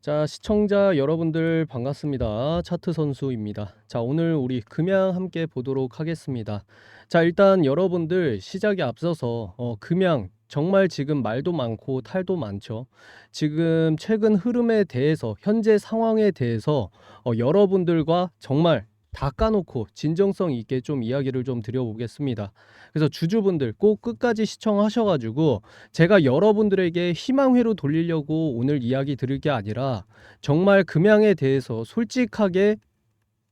자, 시청자 여러분들 반갑습니다. 차트 선수입니다. 자, 오늘 우리 금양 함께 보도록 하겠습니다. 자, 일단 여러분들 시작에 앞서서 어, 금양 정말 지금 말도 많고 탈도 많죠. 지금 최근 흐름에 대해서 현재 상황에 대해서 어, 여러분들과 정말 다 까놓고 진정성 있게 좀 이야기를 좀 드려보겠습니다. 그래서 주주분들 꼭 끝까지 시청하셔가지고 제가 여러분들에게 희망회로 돌리려고 오늘 이야기 드릴 게 아니라 정말 금양에 대해서 솔직하게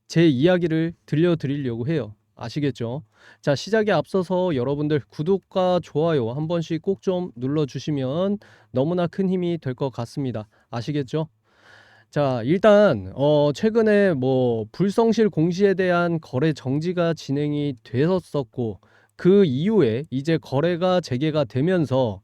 제 이야기를 들려드리려고 해요. 아시겠죠? 자, 시작에 앞서서 여러분들 구독과 좋아요 한 번씩 꼭 좀 눌러주시면 너무나 큰 힘이 될 것 같습니다. 아시겠죠? 자, 일단 어 최근에 뭐 불성실 공시에 대한 거래 정지가 진행이 되었었고 그 이후에 이제 거래가 재개가 되면서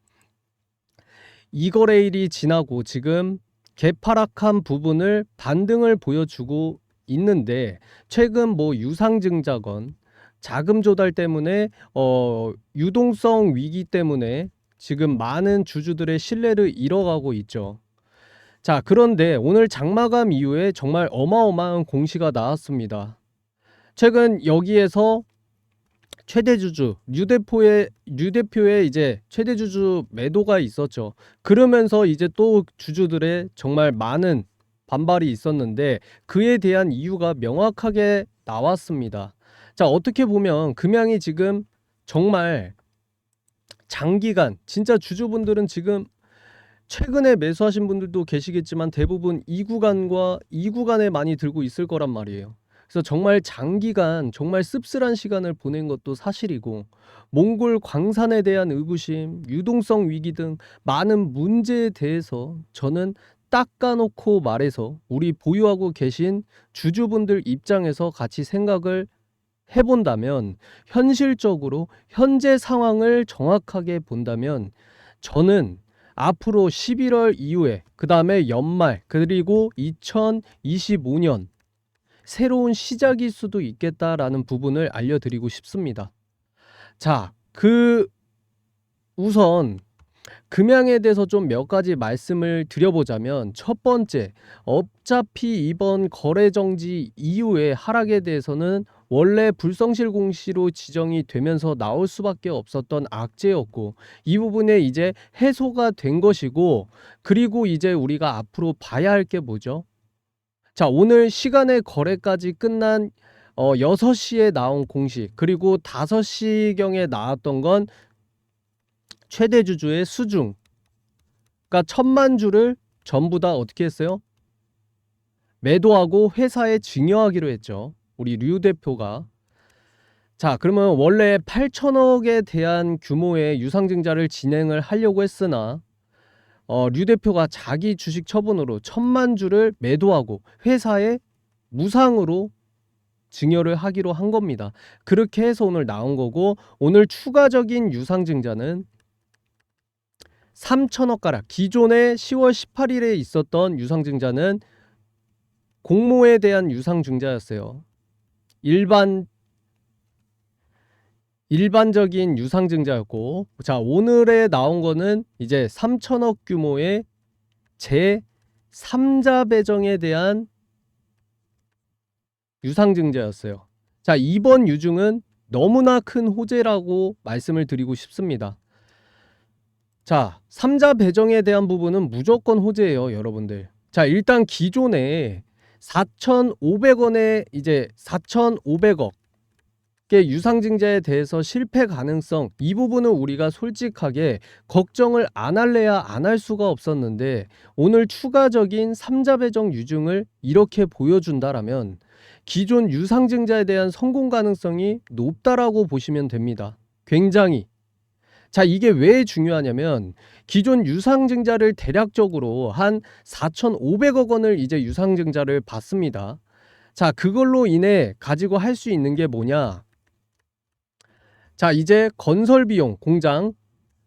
이 거래일이 지나고 지금 개파락한 부분을 반등을 보여주고 있는데 최근 뭐 유상증자건 자금 조달 때문에 어 유동성 위기 때문에 지금 많은 주주들의 신뢰를 잃어가고 있죠. 자, 그런데 오늘 장마감 이후에 정말 어마어마한 공시가 나왔습니다. 최근 여기에서 최대 주주 류 대표의 류 대표의 이제 최대 주주 매도가 있었죠. 그러면서 이제 또 주주들의 정말 많은 반발이 있었는데 그에 대한 이유가 명확하게 나왔습니다. 자, 어떻게 보면 금양이 지금 정말 장기간 진짜 주주분들은 지금 최근에 매수하신 분들도 계시겠지만 대부분 이 구간과 이 구간에 많이 들고 있을 거란 말이에요. 그래서 정말 장기간 정말 씁쓸한 시간을 보낸 것도 사실이고 몽골 광산에 대한 의구심, 유동성 위기 등 많은 문제에 대해서 저는 딱 까놓고 말해서 우리 보유하고 계신 주주분들 입장에서 같이 생각을 해본다면 현실적으로 현재 상황을 정확하게 본다면 저는 앞으로 11월 이후에 그 다음에 연말 그리고 2025년 새로운 시작일 수도 있겠다라는 부분을 알려드리고 싶습니다. 자, 그 우선 금양에 대해서 좀 몇 가지 말씀을 드려보자면 첫 번째, 어차피 이번 거래 정지 이후에 하락에 대해서는 원래 불성실 공시로 지정이 되면서 나올 수밖에 없었던 악재였고 이 부분에 이제 해소가 된 것이고 그리고 이제 우리가 앞으로 봐야 할 게 뭐죠? 자, 오늘 시간의 거래까지 끝난 어 6시에 나온 공시 그리고 5시경에 나왔던 건 최대 주주의 수중 그러니까 천만 주를 전부 다 어떻게 했어요? 매도하고 회사에 증여하기로 했죠. 우리 류 대표가 자 그러면 원래 8천억에 대한 규모의 유상증자를 진행을 하려고 했으나 어, 류 대표가 자기 주식 처분으로 천만 주를 매도하고 회사에 무상으로 증여를 하기로 한 겁니다. 그렇게 해서 오늘 나온 거고 오늘 추가적인 유상증자는 3천억 가락 기존에 10월 18일에 있었던 유상증자는 공모에 대한 유상증자였어요. 일반 일반적인 유상증자였고 자 오늘에 나온 거는 이제 3천억 규모의 제 3자 배정에 대한 유상증자였어요. 자 이번 유증은 너무나 큰 호재라고 말씀을 드리고 싶습니다. 자 3자 배정에 대한 부분은 무조건 호재예요 여러분들. 자 일단 기존에 4,500원에 이제 4,500억 의 유상증자에 대해서 실패 가능성 이 부분은 우리가 솔직하게 걱정을 안 할래야 안 할 수가 없었는데 오늘 추가적인 3자 배정 유증을 이렇게 보여준다라면 기존 유상증자에 대한 성공 가능성이 높다라고 보시면 됩니다. 굉장히 자, 이게 왜 중요하냐면 기존 유상증자를 대략적으로 한 4,500억 원을 이제 유상증자를 받습니다. 자, 그걸로 인해 가지고 할 수 있는 게 뭐냐? 자, 이제 건설 비용, 공장,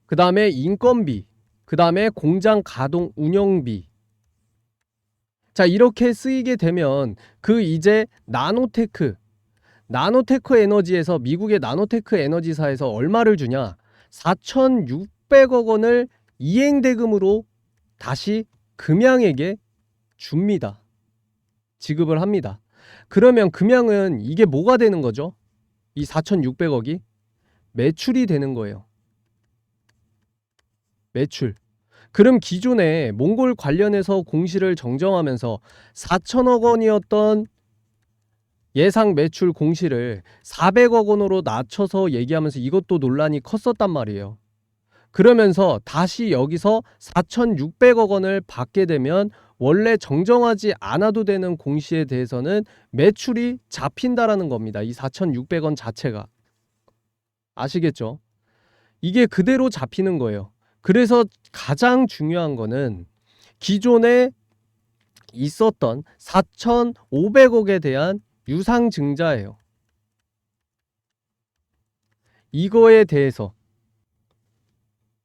그 다음에 인건비, 그 다음에 공장 가동 운영비. 자, 이렇게 쓰이게 되면 그 이제 나노테크, 나노테크 에너지에서 미국의 나노테크 에너지사에서 얼마를 주냐? 4,600억 원을 이행대금으로 다시 금양에게 줍니다. 지급을 합니다. 그러면 금양은 이게 뭐가 되는 거죠? 이 4,600억이 매출이 되는 거예요. 매출. 그럼 기존에 몽골 관련해서 공시를 정정하면서 4천억 원이었던 예상 매출 공시를 400억 원으로 낮춰서 얘기하면서 이것도 논란이 컸었단 말이에요. 그러면서 다시 여기서 4,600억 원을 받게 되면 원래 정정하지 않아도 되는 공시에 대해서는 매출이 잡힌다라는 겁니다. 이 4,600원 자체가. 아시겠죠? 이게 그대로 잡히는 거예요. 그래서 가장 중요한 거는 기존에 있었던 4,500억에 대한 유상증자예요. 이거에 대해서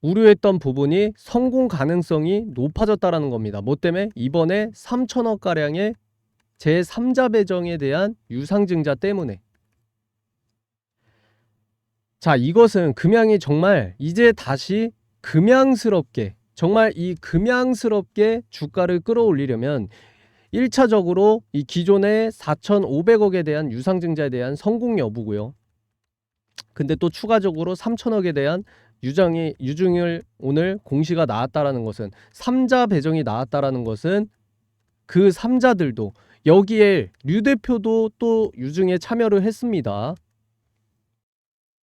우려했던 부분이 성공 가능성이 높아졌다라는 겁니다. 뭐 때문에 이번에 3천억 가량의 제3자 배정에 대한 유상증자 때문에 자, 이것은 금양이 정말 이제 다시 금양스럽게 정말 이 금양스럽게 주가를 끌어올리려면 1차적으로 이 기존의 4,500억에 대한 유상증자에 대한 성공 여부고요. 근데 또 추가적으로 3천억에 대한 유정이 유중을 오늘 공시가 나왔다라는 것은 3자 배정이 나왔다라는 것은 그 3자들도 여기에 류 대표도 또 유중에 참여를 했습니다.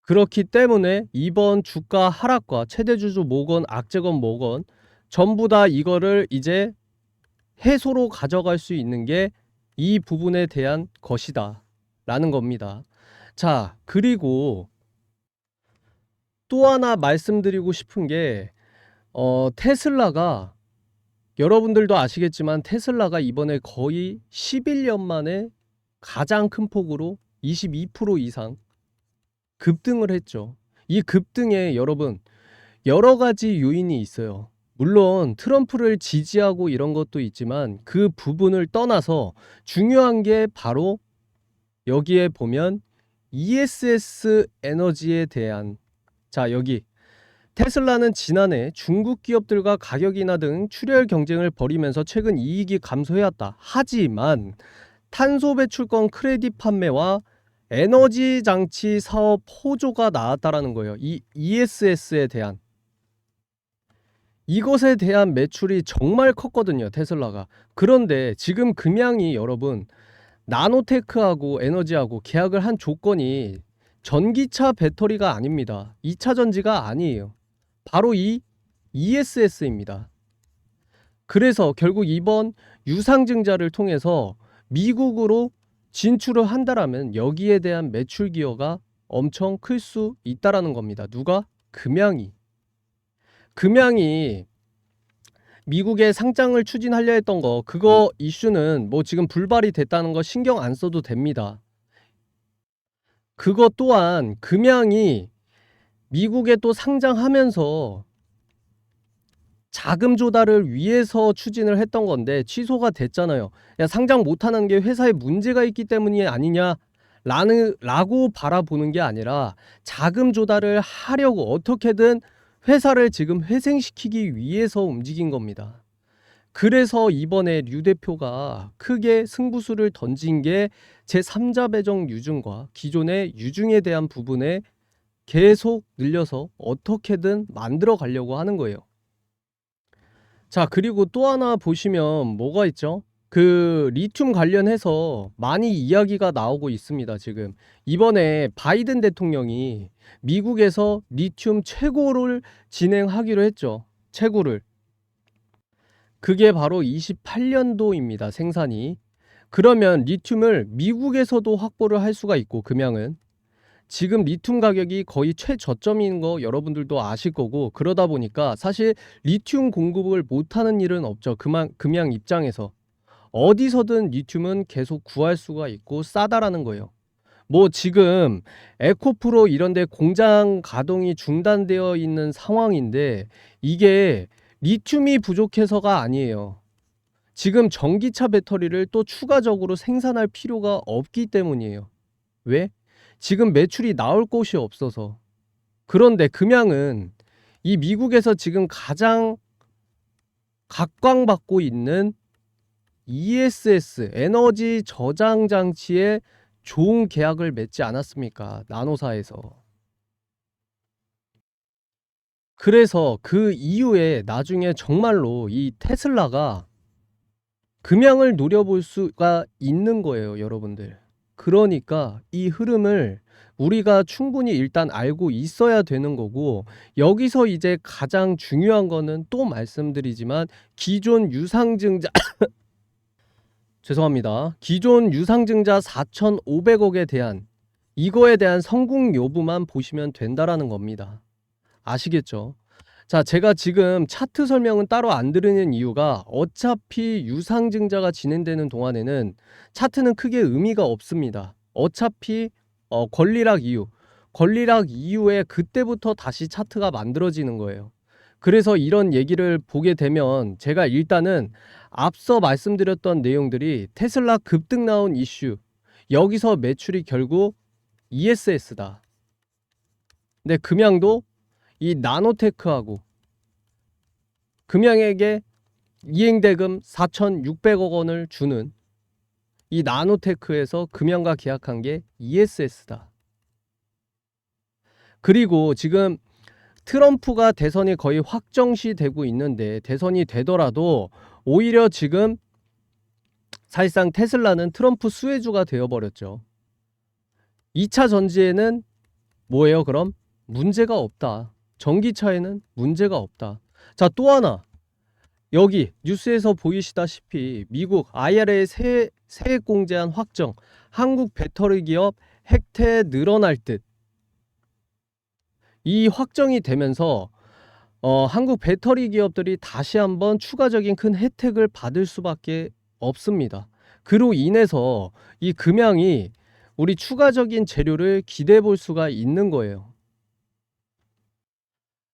그렇기 때문에 이번 주가 하락과 최대 주주 뭐건 악재건 뭐건 전부 다 이거를 이제 해소로 가져갈 수 있는 게 이 부분에 대한 것이다 라는 겁니다. 자, 그리고 또 하나 말씀드리고 싶은 게 어, 테슬라가 여러분들도 아시겠지만 테슬라가 이번에 거의 11년 만에 가장 큰 폭으로 22% 이상 급등을 했죠. 이 급등에 여러분 여러 가지 요인이 있어요. 물론 트럼프를 지지하고 이런 것도 있지만 그 부분을 떠나서 중요한 게 바로 여기에 보면 ESS 에너지에 대한 자 여기 테슬라는 지난해 중국 기업들과 가격 인하 등 출혈 경쟁을 벌이면서 최근 이익이 감소해왔다. 하지만 탄소 배출권 크레딧 판매와 에너지 장치 사업 호조가 나왔다라는 거예요. 이 ESS에 대한 이것에 대한 매출이 정말 컸거든요. 테슬라가. 그런데 지금 금양이 여러분 나노테크하고 에너지하고 계약을 한 조건이 전기차 배터리가 아닙니다. 2차 전지가 아니에요. 바로 이 ESS입니다. 그래서 결국 이번 유상증자를 통해서 미국으로 진출을 한다라면 여기에 대한 매출 기여가 엄청 클 수 있다라는 겁니다. 누가? 금양이. 금양이 미국의 상장을 추진하려 했던 거 그거 이슈는 뭐 지금 불발이 됐다는 거 신경 안 써도 됩니다. 그것 또한 금양이 미국에 또 상장하면서 자금 조달을 위해서 추진을 했던 건데 취소가 됐잖아요. 야, 상장 못 하는 게 회사에 문제가 있기 때문이 아니냐? 라는, 라고 바라보는 게 아니라 자금 조달을 하려고 어떻게든 회사를 지금 회생시키기 위해서 움직인 겁니다. 그래서 이번에 류 대표가 크게 승부수를 던진 게 제3자 배정 유증과 기존의 유증에 대한 부분에 계속 늘려서 어떻게든 만들어 가려고 하는 거예요. 자, 그리고 또 하나 보시면 뭐가 있죠? 그 리튬 관련해서 많이 이야기가 나오고 있습니다, 지금. 이번에 바이든 대통령이 미국에서 리튬 채굴을 진행하기로 했죠. 채굴을. 그게 바로 28년도입니다, 생산이. 그러면 리튬을 미국에서도 확보를 할 수가 있고, 금양은. 지금 리튬 가격이 거의 최저점인 거 여러분들도 아실 거고, 그러다 보니까 사실 리튬 공급을 못하는 일은 없죠. 금양, 금양 입장에서. 어디서든 리튬은 계속 구할 수가 있고 싸다라는 거예요. 뭐 지금 에코프로 이런 데 공장 가동이 중단되어 있는 상황인데 이게 리튬이 부족해서가 아니에요. 지금 전기차 배터리를 또 추가적으로 생산할 필요가 없기 때문이에요. 왜? 지금 매출이 나올 곳이 없어서. 그런데 금양은 이 미국에서 지금 가장 각광받고 있는 ESS 에너지 저장 장치에 좋은 계약을 맺지 않았습니까? 나노사에서. 그래서 그 이후에 나중에 정말로 이 테슬라가 금양을 노려볼 수가 있는 거예요, 여러분들. 그러니까 이 흐름을 우리가 충분히 일단 알고 있어야 되는 거고 여기서 이제 가장 중요한 거는 또 말씀드리지만 기존 유상증자 죄송합니다. 기존 유상증자 4,500억에 대한 이거에 대한 성공 여부만 보시면 된다라는 겁니다. 아시겠죠? 자, 제가 지금 차트 설명은 따로 안 드리는 이유가 어차피 유상증자가 진행되는 동안에는 차트는 크게 의미가 없습니다. 어차피 어, 권리락 이후, 권리락 이후에 그때부터 다시 차트가 만들어지는 거예요. 그래서 이런 얘기를 보게 되면 제가 일단은 앞서 말씀드렸던 내용들이 테슬라 급등 나온 이슈, 여기서 매출이 결국 ESS다. 근데 금양도 이 나노테크하고 금양에게 이행대금 4,600억 원을 주는 이 나노테크에서 금양과 계약한 게 ESS다. 그리고 지금 트럼프가 대선이 거의 확정시 되고 있는데 대선이 되더라도 오히려 지금 사실상 테슬라는 트럼프 수혜주가 되어버렸죠. 2차 전지에는 뭐예요 그럼? 문제가 없다. 전기차에는 문제가 없다. 자, 또 하나. 여기 뉴스에서 보이시다시피 미국 IRA 세, 세액 공제안 확정, 한국 배터리 기업 획태 늘어날 듯. 이 확정이 되면서 어, 한국 배터리 기업들이 다시 한번 추가적인 큰 혜택을 받을 수밖에 없습니다. 그로 인해서 이 금양이 우리 추가적인 재료를 기대해 볼 수가 있는 거예요.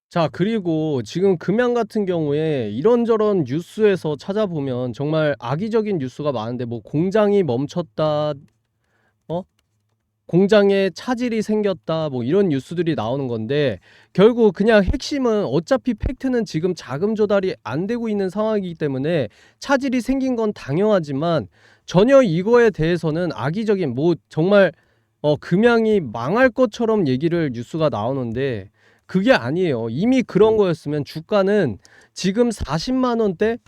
자, 그리고 지금 금양 같은 경우에 이런저런 뉴스에서 찾아보면 정말 악의적인 뉴스가 많은데 뭐 공장이 멈췄다, 어? 공장에 차질이 생겼다, 뭐 이런 뉴스들이 나오는 건데 결국 그냥 핵심은 어차피 팩트는 지금 자금 조달이 안 되고 있는 상황이기 때문에 차질이 생긴 건 당연하지만 전혀 이거에 대해서는 악의적인 뭐 정말 어, 금양이 망할 것처럼 얘기를 뉴스가 나오는데 그게 아니에요. 이미 그런 거였으면 주가는 지금 40만 원대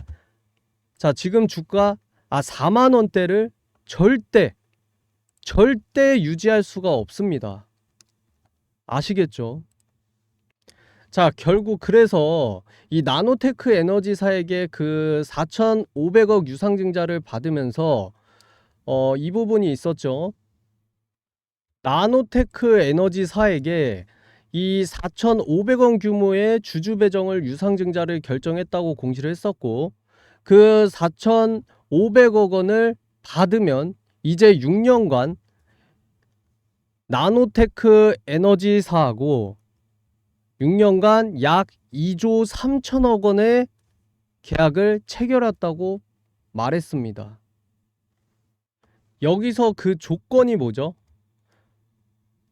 자, 지금 주가 아 4만 원대를 절대 절대 유지할 수가 없습니다. 아시겠죠? 자, 결국 그래서 이 나노테크 에너지사에게 그 4,500억 유상증자를 받으면서 어, 이 부분이 있었죠. 나노테크 에너지사에게 이 4,500원 규모의 주주 배정을 유상증자를 결정했다고 공시를 했었고 그 4,500억 원을 받으면 이제 6년간 나노테크 에너지사하고 6년간 약 2조 3천억 원의 계약을 체결했다고 말했습니다. 여기서 그 조건이 뭐죠?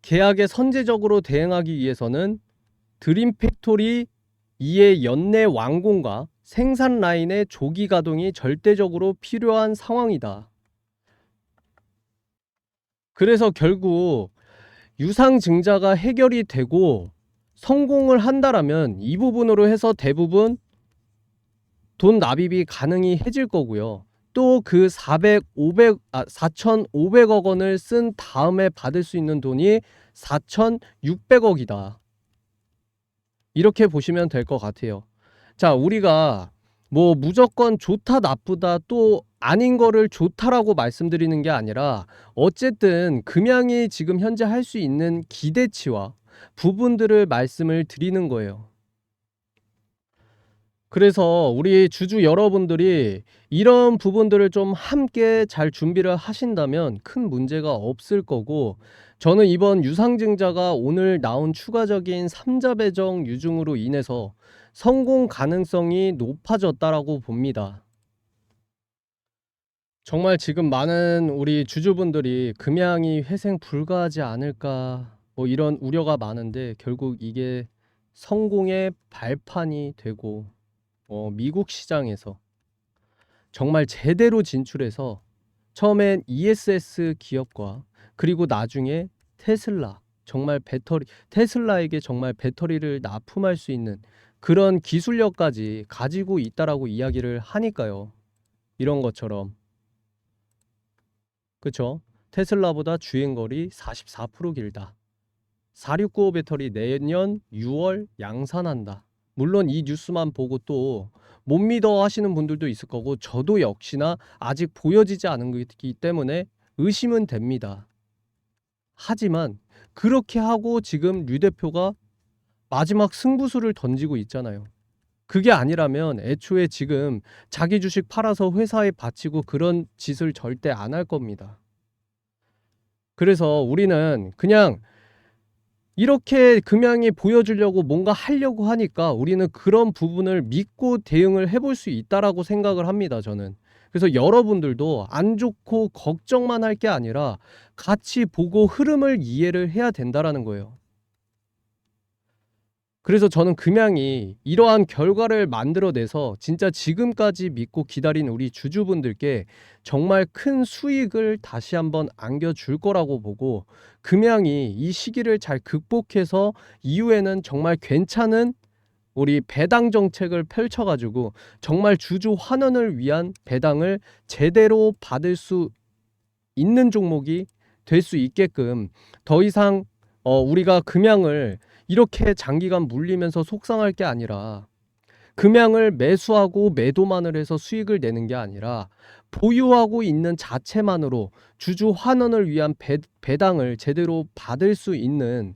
계약에 선제적으로 대응하기 위해서는 드림 팩토리 2의 연내 완공과 생산 라인의 조기 가동이 절대적으로 필요한 상황이다. 그래서 결국 유상 증자가 해결이 되고 성공을 한다라면 이 부분으로 해서 대부분 돈 납입이 가능이 해질 거고요. 또 그 400, 500, 아, 4,500억 원을 쓴 다음에 받을 수 있는 돈이 4,600억이다. 이렇게 보시면 될 것 같아요. 자, 우리가 뭐 무조건 좋다, 나쁘다, 또 아닌 거를 좋다라고 말씀드리는 게 아니라 어쨌든 금양이 지금 현재 할 수 있는 기대치와 부분들을 말씀을 드리는 거예요. 그래서 우리 주주 여러분들이 이런 부분들을 좀 함께 잘 준비를 하신다면 큰 문제가 없을 거고 저는 이번 유상증자가 오늘 나온 추가적인 3자 배정 유증으로 인해서 성공 가능성이 높아졌다라고 봅니다. 정말 지금 많은 우리 주주분들이 금양이 회생 불가하지 않을까 뭐 이런 우려가 많은데 결국 이게 성공의 발판이 되고 어, 미국 시장에서 정말 제대로 진출해서 처음엔 ESS 기업과 그리고 나중에 테슬라 정말 배터리 테슬라에게 정말 배터리를 납품할 수 있는 그런 기술력까지 가지고 있다라고 이야기를 하니까요. 이런 것처럼 그쵸? 테슬라보다 주행거리 44% 길다. 4695 배터리 내년 6월 양산한다. 물론 이 뉴스만 보고 또 못 믿어 하시는 분들도 있을 거고 저도 역시나 아직 보여지지 않은 거기 때문에 의심은 됩니다. 하지만 그렇게 하고 지금 류 대표가 마지막 승부수를 던지고 있잖아요. 그게 아니라면 애초에 지금 자기 주식 팔아서 회사에 바치고 그런 짓을 절대 안 할 겁니다. 그래서 우리는 그냥 이렇게 금양이 보여주려고 뭔가 하려고 하니까 우리는 그런 부분을 믿고 대응을 해볼 수 있다라고 생각을 합니다. 저는. 그래서 여러분들도 안 좋고 걱정만 할 게 아니라 같이 보고 흐름을 이해를 해야 된다라는 거예요. 그래서 저는 금양이 이러한 결과를 만들어내서 진짜 지금까지 믿고 기다린 우리 주주분들께 정말 큰 수익을 다시 한번 안겨줄 거라고 보고 금양이 이 시기를 잘 극복해서 이후에는 정말 괜찮은 우리 배당 정책을 펼쳐가지고 정말 주주 환원을 위한 배당을 제대로 받을 수 있는 종목이 될 수 있게끔 더 이상 어, 우리가 금양을 이렇게 장기간 물리면서 속상할 게 아니라 금양을 매수하고 매도만을 해서 수익을 내는 게 아니라 보유하고 있는 자체만으로 주주 환원을 위한 배, 배당을 제대로 받을 수 있는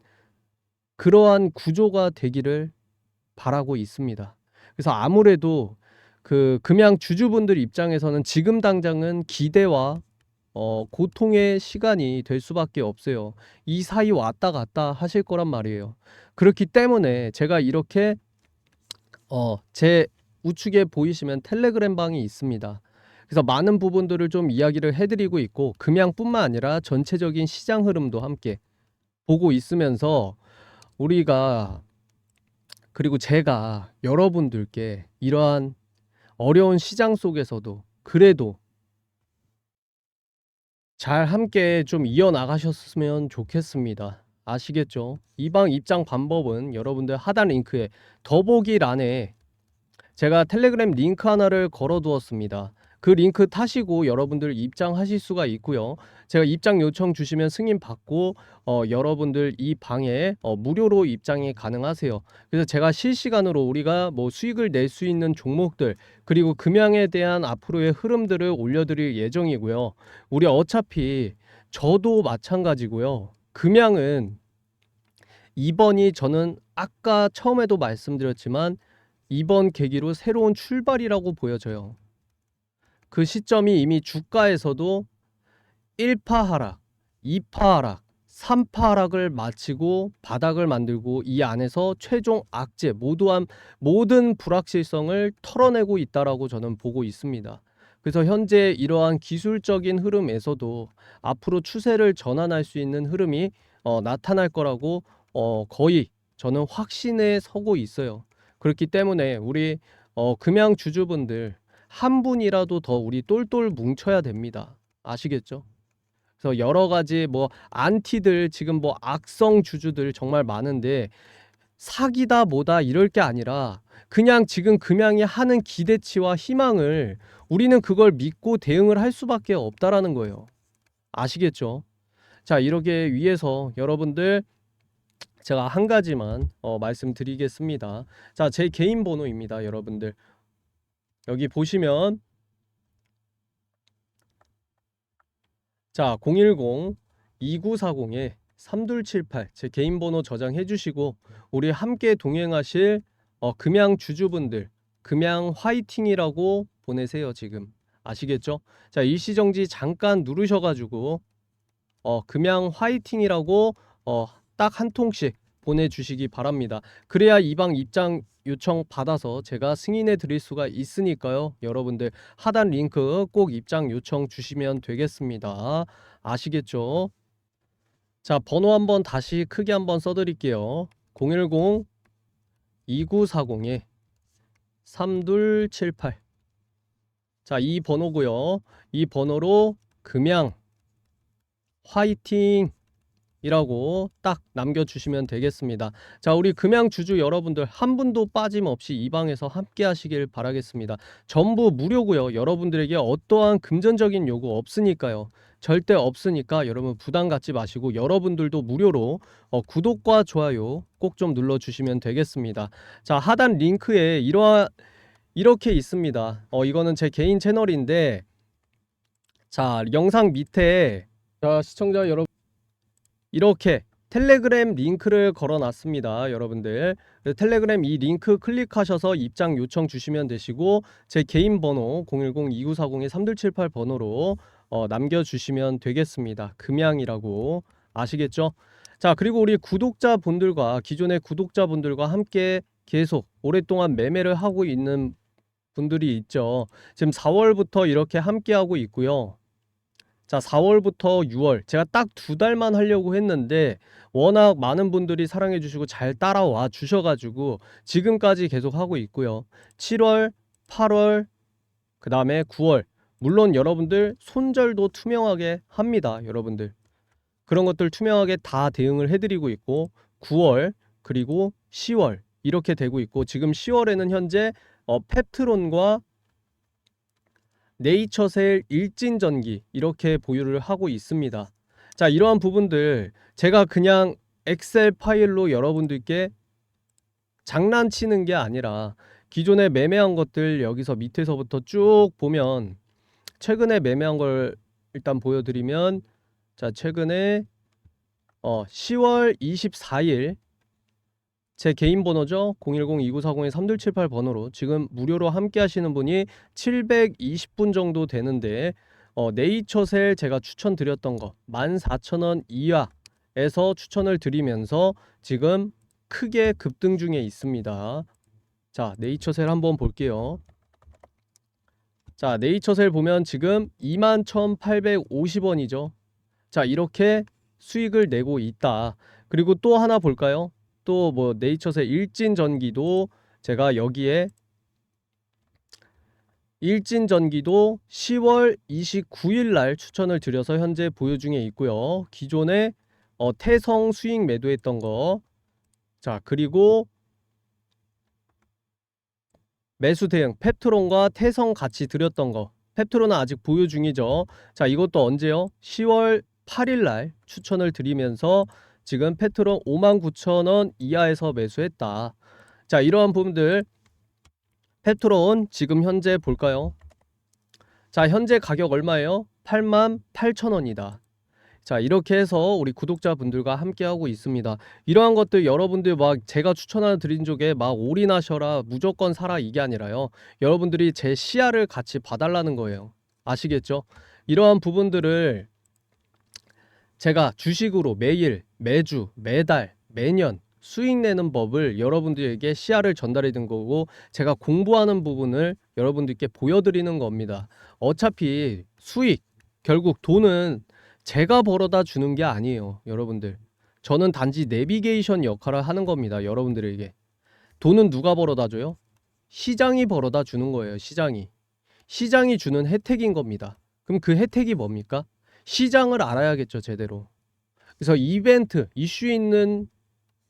그러한 구조가 되기를 바라고 있습니다. 그래서 아무래도 그 금양 주주분들 입장에서는 지금 당장은 기대와 어, 고통의 시간이 될 수밖에 없어요. 이 사이 왔다 갔다 하실 거란 말이에요. 그렇기 때문에 제가 이렇게 어, 제 우측에 보이시면 텔레그램 방이 있습니다. 그래서 많은 부분들을 좀 이야기를 해드리고 있고 금양뿐만 아니라 전체적인 시장 흐름도 함께 보고 있으면서 우리가 그리고 제가 여러분들께 이러한 어려운 시장 속에서도 그래도 잘 함께 좀 이어나가셨으면 좋겠습니다. 아시겠죠? 이방 입장 방법은 여러분들 하단 링크에 더보기란에 제가 텔레그램 링크 하나를 걸어 두었습니다. 그 링크 타시고 여러분들 입장하실 수가 있고요. 제가 입장 요청 주시면 승인 받고 어, 여러분들 이 방에 어, 무료로 입장이 가능하세요. 그래서 제가 실시간으로 우리가 뭐 수익을 낼 수 있는 종목들 그리고 금양에 대한 앞으로의 흐름들을 올려드릴 예정이고요. 우리 어차피 저도 마찬가지고요. 금양은 이번이 저는 아까 처음에도 말씀드렸지만 이번 계기로 새로운 출발이라고 보여져요. 그 시점이 이미 주가에서도 1파 하락, 2파 하락, 3파 하락을 마치고 바닥을 만들고 이 안에서 최종 악재 모두한 모든 불확실성을 털어내고 있다라고 저는 보고 있습니다. 그래서 현재 이러한 기술적인 흐름에서도 앞으로 추세를 전환할 수 있는 흐름이 어, 나타날 거라고 어, 거의 저는 확신에 서고 있어요. 그렇기 때문에 우리 어, 금양 주주분들 한 분이라도 더 우리 똘똘 뭉쳐야 됩니다. 아시겠죠? 그래서 여러 가지 뭐 안티들 지금 뭐 악성 주주들 정말 많은데 사기다 뭐다 이럴 게 아니라 그냥 지금 금양이 하는 기대치와 희망을 우리는 그걸 믿고 대응을 할 수밖에 없다라는 거예요. 아시겠죠? 자, 이렇게 위해서 여러분들 제가 한 가지만 어, 말씀드리겠습니다. 자, 제 개인 번호입니다, 여러분들. 여기 보시면 자 010 2940에 3278 제 개인 번호 저장해 주시고 우리 함께 동행하실 어, 금양 주주분들 금양 화이팅이라고 보내세요 지금 아시겠죠? 자 일시정지 잠깐 누르셔가지고 어, 금양 화이팅이라고 어, 딱 한 통씩 보내주시기 바랍니다. 그래야 이방 입장 요청 받아서 제가 승인해 드릴 수가 있으니까요. 여러분들 하단 링크 꼭 입장 요청 주시면 되겠습니다. 아시겠죠? 자, 번호 한번 다시 크게 한번 써드릴게요. 010 2940에 3278 자, 이 번호고요. 이 번호로 금양 화이팅 이라고 딱 남겨주시면 되겠습니다. 자, 우리 금양 주주 여러분들 한 분도 빠짐없이 이 방에서 함께 하시길 바라겠습니다. 전부 무료고요. 여러분들에게 어떠한 금전적인 요구 없으니까요. 절대 없으니까 여러분 부담 갖지 마시고 여러분들도 무료로 어, 구독과 좋아요 꼭 좀 눌러주시면 되겠습니다. 자, 하단 링크에 이러한 이렇게 있습니다. 어, 이거는 제 개인 채널인데 자, 영상 밑에 자, 시청자 여러분 이렇게 텔레그램 링크를 걸어 놨습니다. 여러분들. 텔레그램 이 링크 클릭하셔서 입장 요청 주시면 되시고 제 개인 번호 010-2940-3278 번호로 어, 남겨주시면 되겠습니다. 금양이라고 아시겠죠? 자 그리고 우리 구독자분들과 기존의 구독자분들과 함께 계속 오랫동안 매매를 하고 있는 분들이 있죠. 지금 4월부터 이렇게 함께 하고 있고요. 자, 4월부터 6월 제가 딱 두 달만 하려고 했는데 워낙 많은 분들이 사랑해 주시고 잘 따라와 주셔 가지고 지금까지 계속 하고 있고요. 7월, 8월, 그 다음에 9월 물론 여러분들 손절도 투명하게 합니다. 여러분들 그런 것들 투명하게 다 대응을 해 드리고 있고 9월 그리고 10월 이렇게 되고 있고 지금 10월에는 현재 어, 펩트론과 네이처셀 일진전기 이렇게 보유를 하고 있습니다. 자, 이러한 부분들 제가 그냥 엑셀 파일로 여러분들께 장난치는 게 아니라 기존에 매매한 것들 여기서 밑에서부터 쭉 보면 최근에 매매한 걸 일단 보여드리면 자, 최근에 어, 10월 24일 제 개인 번호죠. 010-2940-3278 번호로 지금 무료로 함께 하시는 분이 720분 정도 되는데 어, 네이처셀 제가 추천드렸던 거 14,000원 이하에서 추천을 드리면서 지금 크게 급등 중에 있습니다. 자, 네이처셀 한번 볼게요. 자, 네이처셀 보면 지금 21,850원이죠. 자, 이렇게 수익을 내고 있다. 그리고 또 하나 볼까요? 또 뭐 네이처셀 일진 전기도 제가 여기에 일진 전기도 10월 29일 날 추천을 드려서 현재 보유 중에 있고요. 기존에 어, 태성 수익 매도했던 거. 자, 그리고 매수 대응 펩트론과 태성 같이 드렸던 거. 펩트론은 아직 보유 중이죠. 자, 이것도 언제요? 10월 8일 날 추천을 드리면서 지금 페트론 59,000원 이하에서 매수했다. 자, 이러한 부분들 페트론 지금 현재 볼까요? 자, 현재 가격 얼마예요? 88,000원이다. 자, 이렇게 해서 우리 구독자분들과 함께 하고 있습니다. 이러한 것들 여러분들 막 제가 추천하는 드린 쪽에 막 올인하셔라, 무조건 사라 이게 아니라요. 여러분들이 제 시야를 같이 봐달라는 거예요. 아시겠죠? 이러한 부분들을 제가 주식으로 매일, 매주, 매달, 매년 수익 내는 법을 여러분들에게 시야를 전달해 준 거고 제가 공부하는 부분을 여러분들께 보여드리는 겁니다. 어차피 수익, 결국 돈은 제가 벌어다 주는 게 아니에요. 여러분들. 저는 단지 내비게이션 역할을 하는 겁니다. 여러분들에게. 돈은 누가 벌어다 줘요? 시장이 벌어다 주는 거예요. 시장이. 시장이 주는 혜택인 겁니다. 그럼 그 혜택이 뭡니까? 시장을 알아야겠죠, 제대로. 그래서 이벤트, 이슈 있는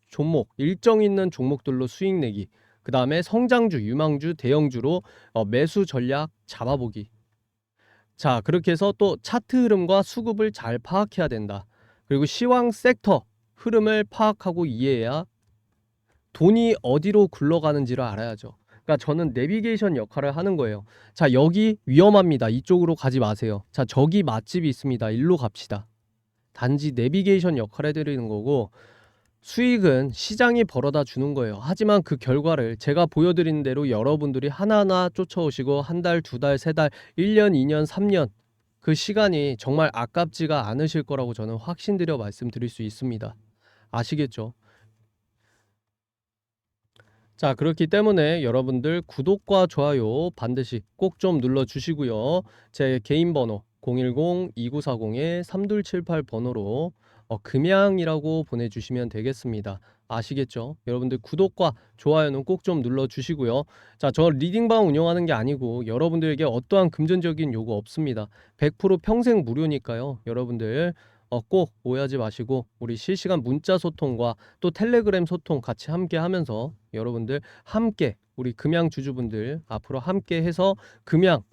종목, 일정 있는 종목들로 수익 내기. 그 다음에 성장주, 유망주, 대형주로 어, 매수 전략 잡아보기. 자, 그렇게 해서 또 차트 흐름과 수급을 잘 파악해야 된다. 그리고 시황 섹터 흐름을 파악하고 이해해야 돈이 어디로 굴러가는지를 알아야죠. 그러니까 저는 내비게이션 역할을 하는 거예요. 자, 여기 위험합니다. 이쪽으로 가지 마세요. 자, 저기 맛집이 있습니다. 일로 갑시다. 단지 내비게이션 역할을 해드리는 거고 수익은 시장이 벌어다 주는 거예요. 하지만 그 결과를 제가 보여드린 대로 여러분들이 하나하나 쫓아오시고 한 달, 두 달, 세 달, 1년, 2년, 3년 그 시간이 정말 아깝지가 않으실 거라고 저는 확신드려 말씀드릴 수 있습니다. 아시겠죠? 자, 그렇기 때문에 여러분들 구독과 좋아요 반드시 꼭 좀 눌러 주시고요. 제 개인 번호 010-2940-3278 번호로 어, 금양이라고 보내주시면 되겠습니다. 아시겠죠? 여러분들 구독과 좋아요는 꼭 좀 눌러주시고요. 자, 저 리딩방 운영하는 게 아니고 여러분들에게 어떠한 금전적인 요구 없습니다. 100% 평생 무료니까요. 여러분들 어, 꼭 오해하지 마시고 우리 실시간 문자 소통과 또 텔레그램 소통 같이 함께 하면서 여러분들 함께 우리 금양 주주분들 앞으로 함께 해서 금양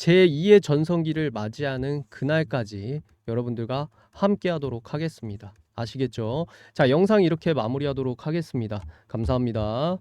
제2의 전성기를 맞이하는 그날까지 여러분들과 함께 하도록 하겠습니다. 아시겠죠? 자, 영상 이렇게 마무리하도록 하겠습니다. 감사합니다.